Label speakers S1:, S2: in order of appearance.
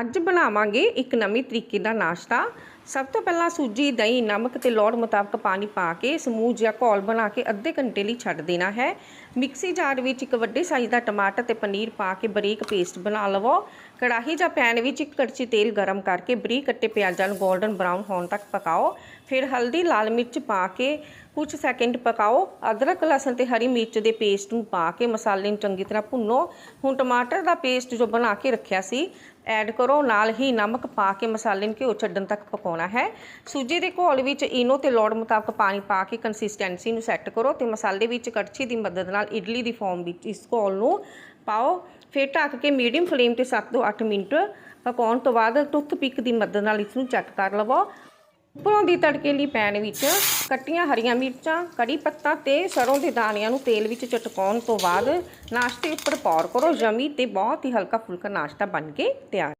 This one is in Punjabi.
S1: ਅੱਜ ਬਣਾਵਾਂਗੇ ਇੱਕ ਨਵੇਂ ਤਰੀਕੇ ਦਾ ਨਾਸ਼ਤਾ। ਸਭ ਤੋਂ ਪਹਿਲਾਂ ਸੂਜੀ, ਦਹੀਂ, ਨਮਕ ਤੇ ਲੋੜ ਮੁਤਾਬਕ ਪਾਣੀ ਪਾ ਕੇ ਸਮੂਹ ਜਾਂ ਘੋਲ ਬਣਾ ਕੇ ਅੱਧੇ ਘੰਟੇ ਲਈ ਛੱਡ ਦੇਣਾ ਹੈ। ਮਿਕਸੀ ਜਾਰ ਵਿੱਚ ਇੱਕ ਵੱਡੇ ਸਾਈਜ਼ ਦਾ ਟਮਾਟਰ ਤੇ ਪਨੀਰ ਪਾ ਕੇ ਬਰੀਕ ਪੇਸਟ ਬਣਾ ਲਵੋ। ਕੜਾਹੀ ਜਾਂ ਪੈਨ ਵਿੱਚ ਇੱਕ ਕੜਛੀ ਤੇਲ ਗਰਮ ਕਰਕੇ ਬਰੀਕ ਕੱਟੇ ਪਿਆਜ਼ਾਂ ਨੂੰ 골ਡਨ ਬਰਾਊਨ ਹੋਣ ਤੱਕ ਪਕਾਓ। ਫਿਰ ਹਲਦੀ, ਲਾਲ ਮਿਰਚ ਪਾ ਕੇ ਕੁਝ ਸੈਕਿੰਡ ਪਕਾਓ। ਅਦਰਕ, ਲਸਣ ਤੇ ਹਰੀ ਮਿਰਚ ਦੇ ਪੇਸਟ ਨੂੰ ਪਾ ਕੇ ਮਸਾਲੇ ਨੂੰ ਚੰਗੀ ਤਰ੍ਹਾਂ ਭੁੰਨੋ। ਹੁਣ ਟਮਾਟਰ ਦਾ ਪੇਸਟ ਜੋ ਬਣਾ ਕੇ ਰੱਖਿਆ ਸੀ ਐਡ ਕਰੋ। ਨਾਲ ਹੀ ਨਮਕ ਪਾ ਕੇ ਮਸਾਲੇ ਨੂੰ ਘਿਓ ਛੱਡਣ ਤੱਕ ਪਕਾਓ ਪਕਾਉਣਾ ਹੈ। ਸੂਜੀ ਦੇ ਘੋਲ ਵਿੱਚ ਇਨੋ ਤੇ ਲੋੜ ਮੁਤਾਬਕ ਪਾਣੀ ਪਾ ਕੇ ਕੰਸਿਸਟੈਂਸੀ ਨੂੰ ਸੈੱਟ ਕਰੋ ਤੇ ਮਸਾਲੇ ਵਿੱਚ ਕੜਛੀ ਦੀ ਮਦਦ ਨਾਲ ਇਡਲੀ ਦੀ ਫਾਰਮ ਵਿੱਚ ਇਸ ਘੋਲ ਨੂੰ ਪਾਓ। ਫਿਰ ਢੱਕ ਕੇ ਮੀਡੀਅਮ ਫਲੇਮ ਤੇ 7 ਤੋਂ 8 ਮਿੰਟ ਪਕਾਉਣ ਤੋਂ ਬਾਅਦ ਟੁੱਥ ਪਿਕ ਦੀ ਮਦਦ ਨਾਲ ਇਸ ਨੂੰ ਚੈੱਕ ਕਰ ਲਵੋ। ਉੱਪਰੋਂ ਦੀ ਤੜਕੇ ਲਈ ਪੈਨ ਵਿੱਚ ਕੱਟੀਆਂ ਹਰੀਆਂ ਮਿਰਚਾਂ, ਕੜੀ ਪੱਤਾ ਤੇ ਸਰੋਂ ਦੇ ਦਾਣਿਆਂ ਨੂੰ ਤੇਲ ਵਿੱਚ ਚਟਕਾਉਣ ਤੋਂ ਬਾਅਦ ਨਾਸ਼ਤੇ ਉੱਪਰ ਪੌਰ ਕਰੋ। ਜਮੀ ਤੇ ਬਹੁਤ ਹੀ ਹਲਕਾ ਫੁਲਕਾ ਨਾਸ਼ਤਾ ਬਣ ਕੇ ਤਿਆਰ।